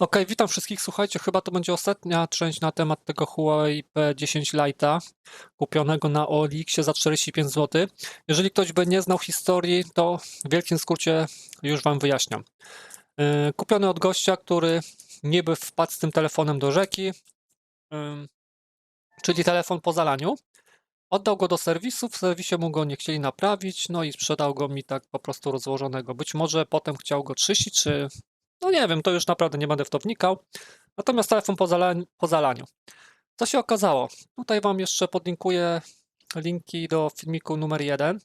Ok, witam wszystkich. Słuchajcie, chyba to będzie ostatnia część na temat tego Huawei P10 Lite'a kupionego na OLX za 45 zł. Jeżeli ktoś by nie znał historii, to w wielkim skrócie już Wam wyjaśniam. Yy, Kupiony od gościa, który niby wpadł z tym telefonem do rzeki, yy, czyli telefon po zalaniu. Oddał go do serwisu, w serwisie mu go nie chcieli naprawić, no i sprzedał go mi tak po prostu rozłożonego. Być może potem chciał go czyścić, czy no nie wiem, to już naprawdę nie będę w to wnikał. Natomiast telefon po. Po zalaniu. Co się okazało? Tutaj Wam jeszcze podlinkuję linki do filmiku numer 1.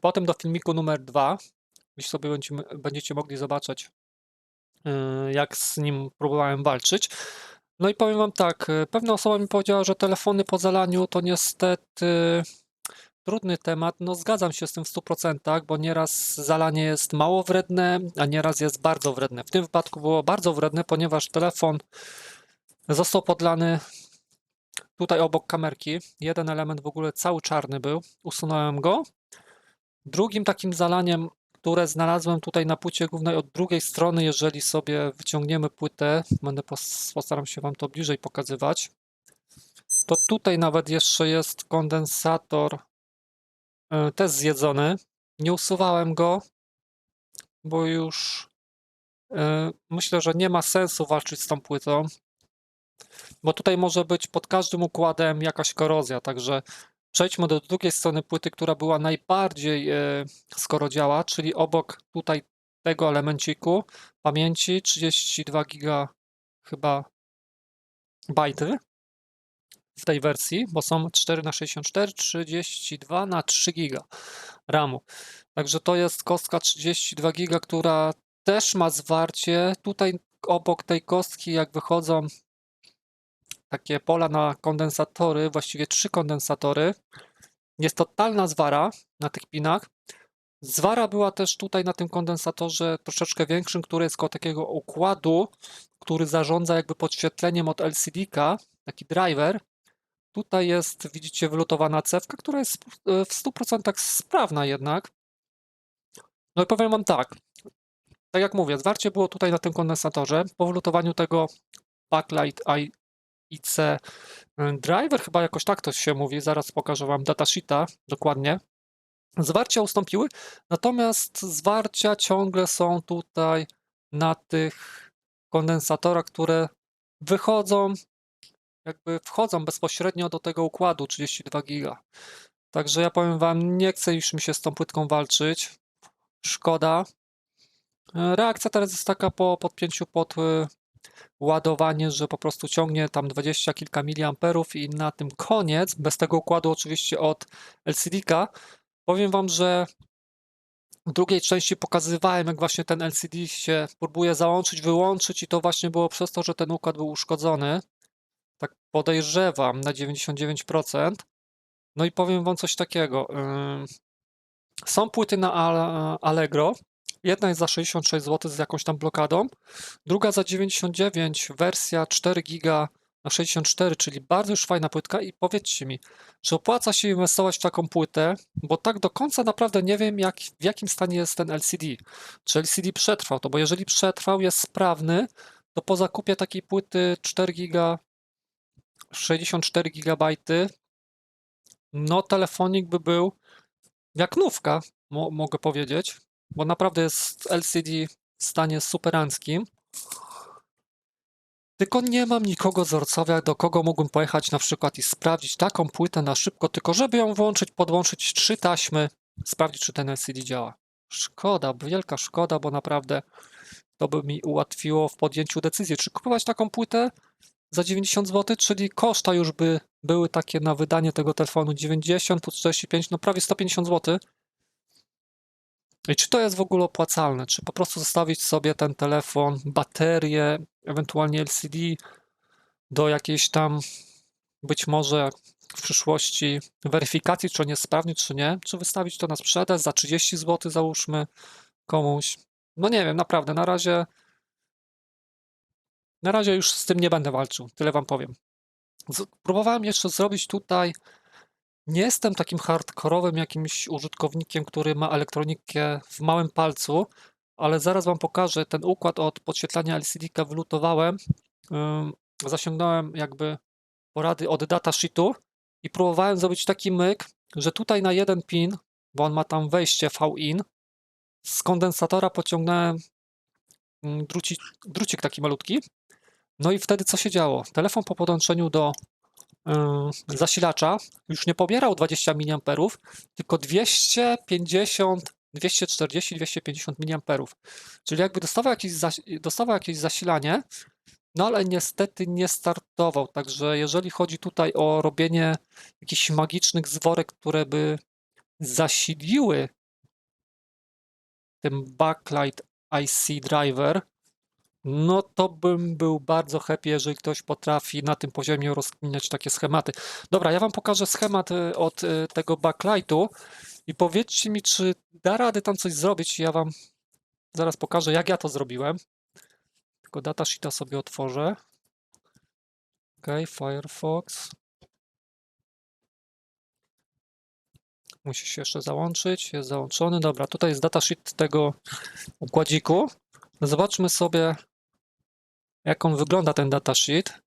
Potem do filmiku numer 2. Jeśli sobie będziemy, będziecie mogli zobaczyć, yy, jak z nim próbowałem walczyć. No i powiem Wam tak, yy, pewna osoba mi powiedziała, że telefony po zalaniu to niestety trudny temat. No zgadzam się z tym w 100%, bo nieraz zalanie jest mało wredne, a nieraz jest bardzo wredne. W tym wypadku było bardzo wredne, ponieważ telefon został podlany tutaj obok kamerki. Jeden element w ogóle cały czarny był. Usunąłem go. Drugim takim zalaniem, które znalazłem tutaj na płycie głównej od drugiej strony, jeżeli sobie wyciągniemy płytę, będę pos- postaram się Wam to bliżej pokazywać, to tutaj nawet jeszcze jest kondensator też zjedzony. Nie usuwałem go, bo już e, myślę, że nie ma sensu walczyć z tą płytą, bo tutaj może być pod każdym układem jakaś korozja, także przejdźmy do drugiej strony płyty, która była najbardziej e, skorodziała, czyli obok tutaj tego elemenciku. Pamięci 32 giga chyba bajty w tej wersji, bo są 4 na 64, 32 na 3 giga RAMu. Także to jest kostka 32 giga, która też ma zwarcie. Tutaj obok tej kostki, jak wychodzą takie pola na kondensatory, właściwie trzy kondensatory, jest totalna zwara na tych pinach. Zwara była też tutaj na tym kondensatorze troszeczkę większym, który jest koło takiego układu, który zarządza jakby podświetleniem od LCD-ka, taki driver. Tutaj jest, widzicie, wylutowana cewka, która jest e, w 100% sprawna jednak. No i powiem Wam tak, tak jak mówię, zwarcie było tutaj na tym kondensatorze. Po wylutowaniu tego backlight IC e, driver, chyba jakoś tak to się mówi, zaraz pokażę Wam datasheeta dokładnie. Zwarcia ustąpiły, natomiast zwarcia ciągle są tutaj na tych kondensatorach, które wychodzą, jakby wchodzą bezpośrednio do tego układu 32 giga. Także ja powiem Wam, nie chcę już mi się z tą płytką walczyć. Szkoda. E, Reakcja teraz jest taka po podpięciu pod e, ładowanie, że po prostu ciągnie tam 20 kilka miliamperów i na tym koniec, bez tego układu oczywiście od LCD-ka. Powiem Wam, że w drugiej części pokazywałem, jak właśnie ten LCD się próbuje załączyć, wyłączyć i to właśnie było przez to, że ten układ był uszkodzony. Tak podejrzewam na 99%. No i powiem Wam coś takiego. Są płyty na Al- Allegro. Jedna jest za 66 zł z jakąś tam blokadą, druga za 99, wersja 4 giga na 64, czyli bardzo już fajna płytka i powiedzcie mi, czy opłaca się inwestować w taką płytę, bo tak do końca naprawdę nie wiem, jak, w jakim stanie jest ten LCD. Czy LCD przetrwał to, bo jeżeli przetrwał, jest sprawny, to po zakupie takiej płyty 4 giga, 64 gigabajty, no telefonik by był jak nówka, mo mogę powiedzieć, bo naprawdę jest LCD w stanie superanckim. Tylko nie mam nikogo z Wrocławia, do kogo mógłbym pojechać na przykład i sprawdzić taką płytę na szybko, tylko żeby ją włączyć, podłączyć trzy taśmy, sprawdzić, czy ten LCD działa. Szkoda, wielka szkoda, bo naprawdę to by mi ułatwiło w podjęciu decyzji, czy kupować taką płytę za 90 zł, czyli koszta już by były takie na wydanie tego telefonu 90 plus 45, no prawie 150 zł. I czy to jest w ogóle opłacalne? Czy po prostu zostawić sobie ten telefon, baterię, ewentualnie LCD do jakiejś tam być może w przyszłości weryfikacji, czy on jest sprawny, czy nie? Czy wystawić to na sprzedaż za 30 zł, załóżmy komuś? No nie wiem, naprawdę, na razie na razie już z tym nie będę walczył, tyle wam powiem. Próbowałem jeszcze zrobić tutaj. Nie jestem takim hardkorowym jakimś użytkownikiem, który ma elektronikę w małym palcu, ale zaraz wam pokażę ten układ od podświetlania LCD-ka wylutowałem. Ym, Zasięgnąłem jakby porady od datasheetu i próbowałem zrobić taki myk, że tutaj na jeden pin, bo on ma tam wejście V-in, z kondensatora pociągnąłem mm, drucik, drucik taki malutki. No i wtedy co się działo? Telefon po podłączeniu do y, zasilacza już nie pobierał 20 mA, tylko 250, 240, 250 mA. Czyli jakby dostawał jakieś, dostawał jakieś zasilanie, no ale niestety nie startował. Także jeżeli chodzi tutaj o robienie jakichś magicznych zworek, które by zasiliły ten backlight IC driver, no to bym był bardzo happy, jeżeli ktoś potrafi na tym poziomie rozkminiać takie schematy. Dobra, ja wam pokażę schemat y, od y, tego backlightu i powiedzcie mi, czy da radę tam coś zrobić. Ja wam zaraz pokażę, jak ja to zrobiłem. Tylko datasheeta sobie otworzę. Ok, Firefox. Musi się jeszcze załączyć. Jest załączony. Dobra, tutaj jest datasheet tego układziku. Zobaczmy sobie, jak on wygląda ten datasheet.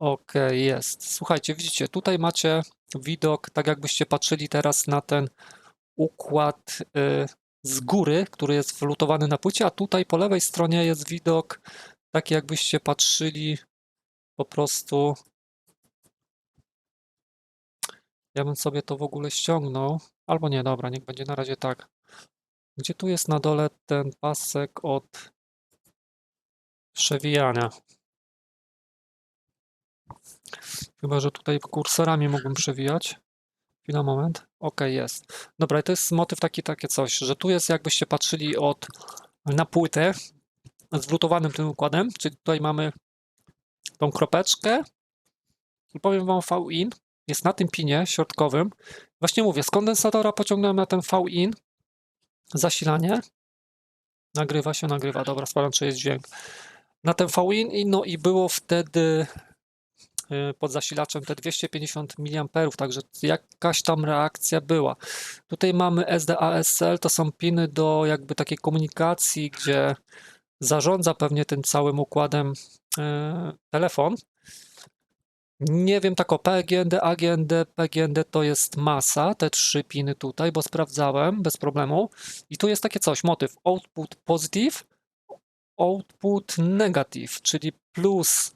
Ok, jest. Słuchajcie, widzicie, tutaj macie widok, tak jakbyście patrzyli teraz na ten układ y, z góry, który jest wlutowany na płycie, a tutaj po lewej stronie jest widok taki, jakbyście patrzyli po prostu. Ja bym sobie to w ogóle ściągnął, albo nie, dobra, niech będzie na razie tak. Gdzie tu jest na dole ten pasek od przewijania? Chyba, że tutaj kursorami mógłbym przewijać. Chwila, moment. Ok, jest. Dobra, i to jest motyw taki, takie coś, że tu jest jakbyście patrzyli od na płytę z tym układem, czyli tutaj mamy tą kropeczkę i powiem wam V-in jest na tym pinie środkowym. Właśnie mówię, z kondensatora pociągnąłem na ten V-in zasilanie. Nagrywa się, nagrywa. Dobra, sprawdzam, czy jest dźwięk. Na ten V-in i no i było wtedy y, pod zasilaczem te 250 mA, także jakaś tam reakcja była. Tutaj mamy SDASL, to są piny do jakby takiej komunikacji, gdzie zarządza pewnie tym całym układem y, telefon. Nie wiem tak o PGND, AGND, PGND to jest masa, te trzy piny tutaj, bo sprawdzałem bez problemu. I tu jest takie coś, motyw output positive, output negative, czyli plus,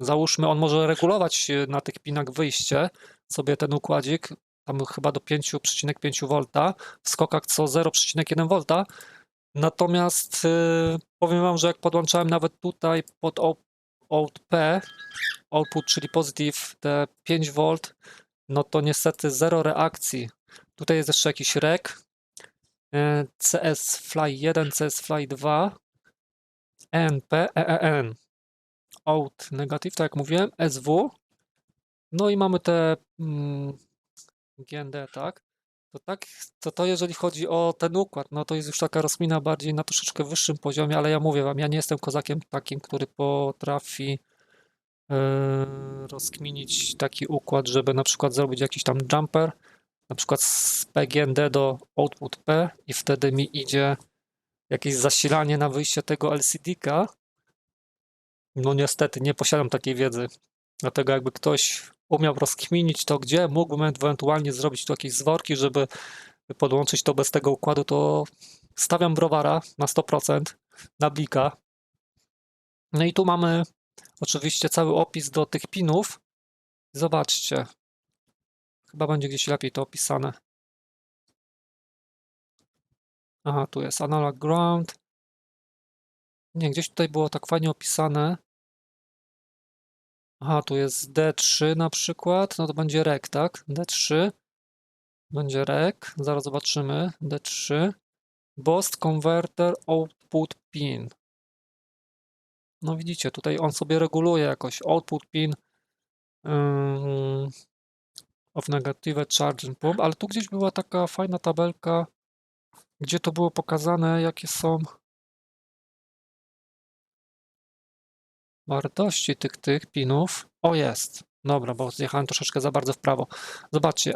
załóżmy, on może regulować na tych pinach wyjście, sobie ten układzik, tam chyba do 5,5 V, w skokach co 0,1 V. Natomiast yy, powiem Wam, że jak podłączałem nawet tutaj pod out P, output, czyli positive, te 5V, no to niestety zero reakcji. Tutaj jest jeszcze jakiś rec, e, CS Fly 1, CS Fly 2, NP, EEN, out negative, tak jak mówiłem, SW, no i mamy te mm, GND, tak? To tak, to to jeżeli chodzi o ten układ, no to jest już taka rozkmina bardziej na troszeczkę wyższym poziomie, ale ja mówię wam, ja nie jestem kozakiem takim, który potrafi e, rozkminić taki układ, żeby na przykład zrobić jakiś tam jumper, na przykład z PGND do output P i wtedy mi idzie jakieś zasilanie na wyjście tego LCD-ka. No niestety nie posiadam takiej wiedzy. Dlatego jakby ktoś umiał rozkminić to, gdzie mógłbym ewentualnie zrobić tu jakieś zworki, żeby podłączyć to bez tego układu, to stawiam browara na 100%, na blika. No i tu mamy oczywiście cały opis do tych pinów. Zobaczcie. Chyba będzie gdzieś lepiej to opisane. Aha, tu jest analog ground. Nie, gdzieś tutaj było tak fajnie opisane. Aha, tu jest D3 na przykład, no to będzie rec, tak? D3 będzie rec, zaraz zobaczymy. D3 Boost Converter Output Pin. No widzicie, tutaj on sobie reguluje jakoś output pin um, of negative charging pump, ale tu gdzieś była taka fajna tabelka, gdzie to było pokazane, jakie są wartości tych, tych pinów. O, jest. Dobra, bo zjechałem troszeczkę za bardzo w prawo. Zobaczcie,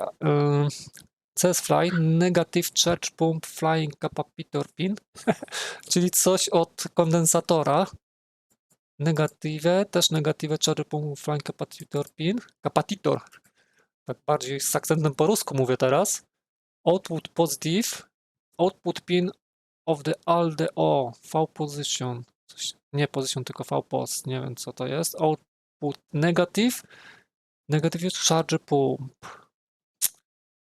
CS Fly Negative Charge Pump Flying Capacitor Pin, czyli coś od kondensatora. Negative, też Negative Charge Pump Flying Capacitor Pin. Capacitor. Tak bardziej z akcentem po rusku mówię teraz. Output Positive. Output Pin of the ALDO. V position. Nie position, tylko V post. Nie wiem co to jest. Output Negative. Negative Charge Pump.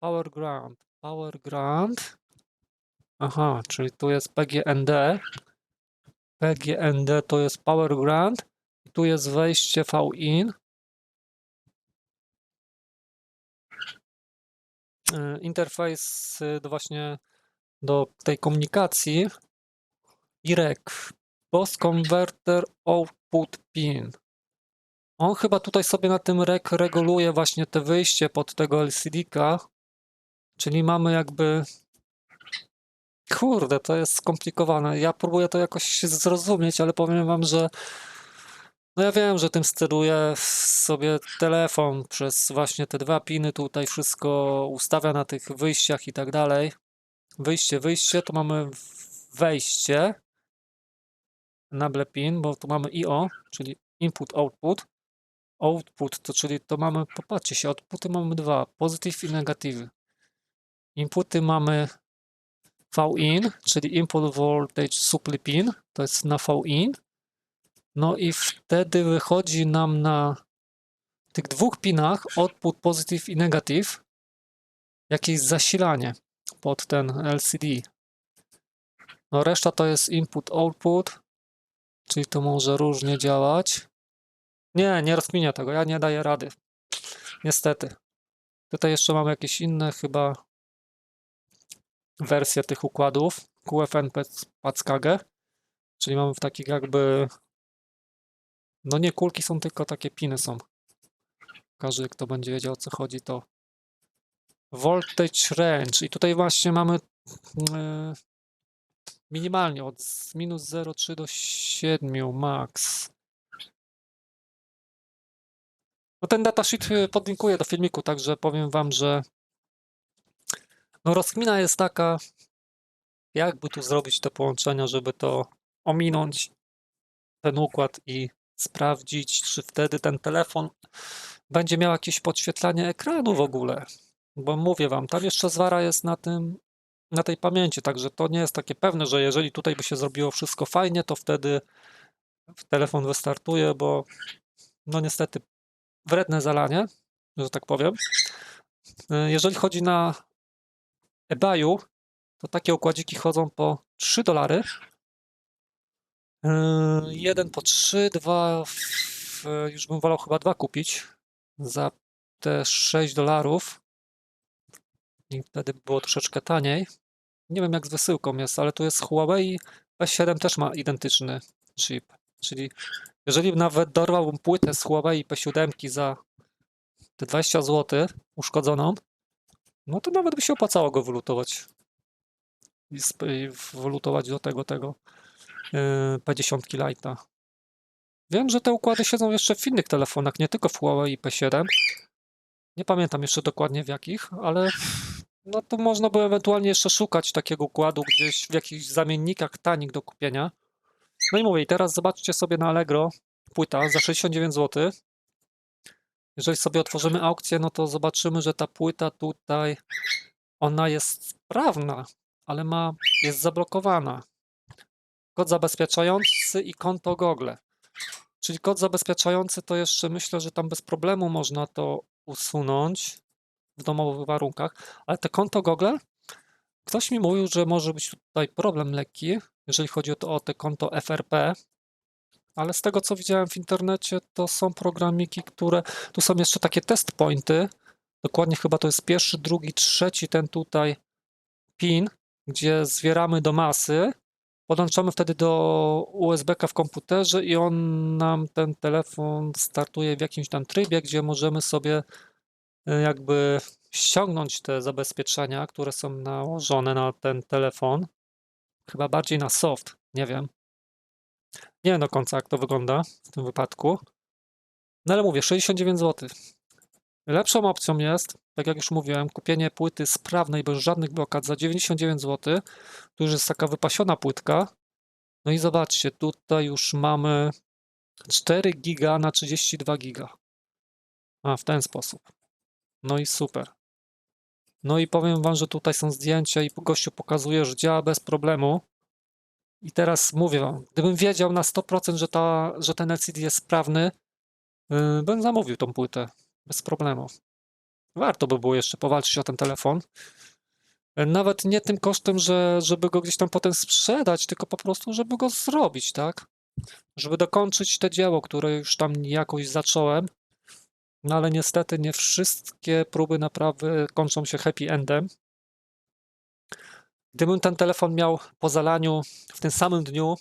Power Ground. Power Ground. Aha, czyli tu jest PGND. PGND to jest Power Ground. Tu jest wejście V-in. E, Interfejs y, do właśnie do tej komunikacji. IREC. Post Converter Output Pin. On chyba tutaj sobie na tym rek reguluje właśnie te wyjście pod tego LCD-ka. Czyli mamy jakby. Kurde, to jest skomplikowane. Ja próbuję to jakoś zrozumieć, ale powiem wam, że. No ja wiem, że tym steruje sobie telefon przez właśnie te dwa piny tutaj wszystko ustawia na tych wyjściach i tak dalej. Wyjście, wyjście, tu mamy wejście. Nable pin, bo tu mamy IO, czyli input, output. Output, to czyli to mamy, popatrzcie się, outputy mamy dwa, positive i negatywy. Inputy mamy V-in, czyli input voltage supply pin, to jest na V-in. No i wtedy wychodzi nam na tych dwóch pinach output positive i negative jakieś zasilanie pod ten LCD. No reszta to jest input output, czyli to może różnie działać. Nie, nie rozkminię tego, ja nie daję rady. Niestety. Tutaj jeszcze mamy jakieś inne chyba wersje tych układów. QFN Package, czyli mamy w takich jakby no nie kulki są, tylko takie piny są. Każdy, kto będzie wiedział o co chodzi, to voltage range i tutaj właśnie mamy yy, minimalnie od minus 0,3 do 7 max. No ten datasheet y, podlinkuję do filmiku, także powiem wam, że no rozkmina jest taka, jakby tu zrobić te połączenia, żeby to ominąć ten układ i sprawdzić, czy wtedy ten telefon będzie miał jakieś podświetlanie ekranu w ogóle. Bo mówię wam, tam jeszcze zwara jest na tym, na tej pamięci, także to nie jest takie pewne, że jeżeli tutaj by się zrobiło wszystko fajnie, to wtedy telefon wystartuje, bo no niestety wredne zalanie, że tak powiem. E, Jeżeli chodzi na eBayu, to takie układziki chodzą po 3 dolary. E, Jeden po 3, dwa, w, już bym wolał chyba dwa kupić za te 6 dolarów. I wtedy by było troszeczkę taniej. Nie wiem jak z wysyłką jest, ale tu jest Huawei P7 też ma identyczny chip. Czyli jeżeli nawet dorwałbym płytę z Huawei P7 za te 20 zł uszkodzoną, no to nawet by się opłacało go wylutować. I i wylutować do tego, tego yy, P10 Lite'a. Wiem, że te układy siedzą jeszcze w innych telefonach, nie tylko w Huawei P7. Nie pamiętam jeszcze dokładnie w jakich, ale no to można by ewentualnie jeszcze szukać takiego układu gdzieś w jakichś zamiennikach tanik do kupienia. No i mówię, i teraz zobaczcie sobie na Allegro płyta za 69 zł. Jeżeli sobie otworzymy aukcję, no to zobaczymy, że ta płyta tutaj, ona jest sprawna, ale ma, jest zablokowana. Kod zabezpieczający i konto Google. Czyli kod zabezpieczający to jeszcze myślę, że tam bez problemu można to usunąć w domowych warunkach, ale te konto Google, ktoś mi mówił, że może być tutaj problem lekki, jeżeli chodzi o to o te konto FRP, ale z tego co widziałem w internecie, to są programiki, które. Tu są jeszcze takie test pointy. Dokładnie chyba to jest pierwszy, drugi, trzeci, ten tutaj pin, gdzie zwieramy do masy. Podłączamy wtedy do USB-ka w komputerze i on nam ten telefon startuje w jakimś tam trybie, gdzie możemy sobie jakby ściągnąć te zabezpieczenia, które są nałożone na ten telefon. Chyba bardziej na soft, nie wiem. Nie wiem do końca, jak to wygląda w tym wypadku. No ale mówię, 69 zł. Lepszą opcją jest, tak jak już mówiłem, kupienie płyty sprawnej, bez żadnych blokad za 99 zł. Tu już jest taka wypasiona płytka. No i zobaczcie, tutaj już mamy 4 giga na 32 giga. A, w ten sposób. No i super. No i powiem wam, że tutaj są zdjęcia i gościu pokazuje, że działa bez problemu. I teraz mówię wam, gdybym wiedział na 100%, że, ta, że ten LCD jest sprawny, yy, bym zamówił tą płytę bez problemu. Warto by było jeszcze powalczyć o ten telefon. Nawet nie tym kosztem, że, żeby go gdzieś tam potem sprzedać, tylko po prostu, żeby go zrobić, tak? Żeby dokończyć te dzieło, które już tam jakoś zacząłem. No ale niestety nie wszystkie próby naprawy kończą się happy endem. Gdybym ten telefon miał po zalaniu w tym samym dniu,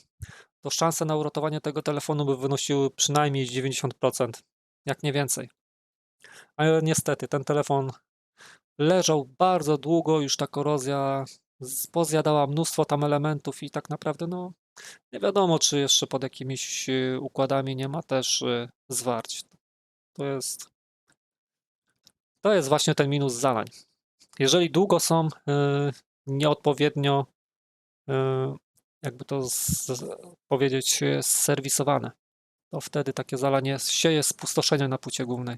to szanse na uratowanie tego telefonu by wynosiły przynajmniej 90%, jak nie więcej. Ale niestety ten telefon leżał bardzo długo, już ta korozja pozjadała mnóstwo tam elementów i tak naprawdę no nie wiadomo, czy jeszcze pod jakimiś y, układami nie ma też y, zwarć. To jest to jest właśnie ten minus zalań. Jeżeli długo są y, nieodpowiednio, y, jakby to z, powiedzieć, y, serwisowane, to wtedy takie zalanie sieje spustoszenie na płycie głównej.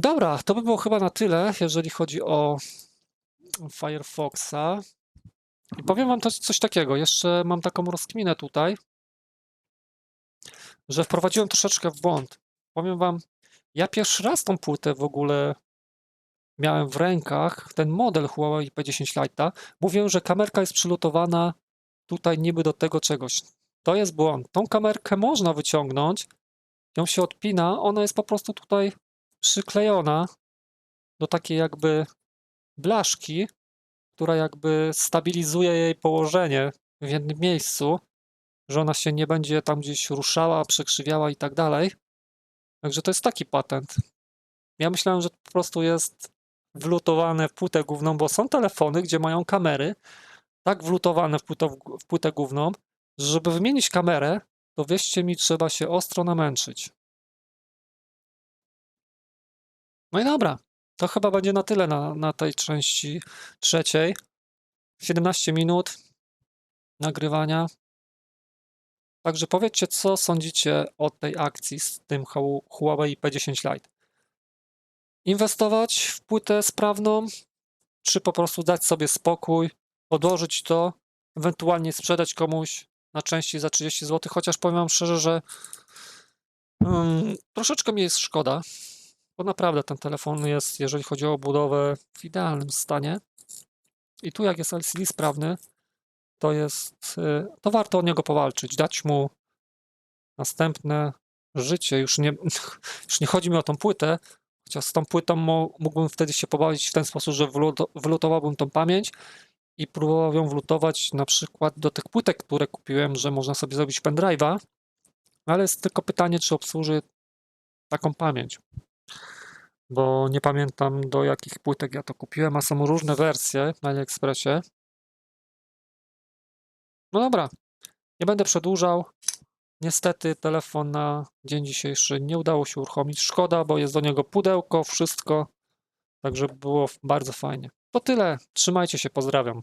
Dobra, to by było chyba na tyle, jeżeli chodzi o Firefoxa. I powiem wam coś takiego, jeszcze mam taką rozkminę tutaj, że wprowadziłem troszeczkę w błąd. Powiem wam, ja pierwszy raz tą płytę w ogóle miałem w rękach, ten model Huawei P10 Lite'a. Mówię, że kamerka jest przylutowana tutaj niby do tego czegoś. To jest błąd. Tą kamerkę można wyciągnąć, ją się odpina, ona jest po prostu tutaj przyklejona do takiej jakby blaszki, która jakby stabilizuje jej położenie w jednym miejscu, że ona się nie będzie tam gdzieś ruszała, przekrzywiała i tak dalej. Także to jest taki patent. Ja myślałem, że po prostu jest wlutowane w płytę główną, bo są telefony, gdzie mają kamery tak wlutowane w płytę, w płytę główną, że żeby wymienić kamerę, to wierzcie mi, trzeba się ostro namęczyć. No i dobra, to chyba będzie na tyle na, na tej części trzeciej. 17 minut nagrywania. Także powiedzcie, co sądzicie o tej akcji z tym Hu- Huawei P10 Lite. Inwestować w płytę sprawną, czy po prostu dać sobie spokój, odłożyć to, ewentualnie sprzedać komuś na części za 30 zł, chociaż powiem wam szczerze, że mm, troszeczkę mi jest szkoda, bo naprawdę ten telefon jest, jeżeli chodzi o budowę, w idealnym stanie. I tu jak jest LCD sprawny, to jest, y, to warto o niego powalczyć, dać mu następne życie. Już nie, już nie chodzi mi o tą płytę, chociaż z tą płytą mógłbym wtedy się pobawić w ten sposób, że wluto, wlutowałbym tą pamięć i próbował ją wlutować na przykład do tych płytek, które kupiłem, że można sobie zrobić pendrive'a, ale jest tylko pytanie, czy obsłuży taką pamięć. Bo nie pamiętam do jakich płytek ja to kupiłem, a są różne wersje na AliExpressie. No dobra, nie będę przedłużał. Niestety telefon na dzień dzisiejszy nie udało się uruchomić. Szkoda, bo jest do niego pudełko, wszystko. Także było bardzo fajnie. To tyle. Trzymajcie się, pozdrawiam.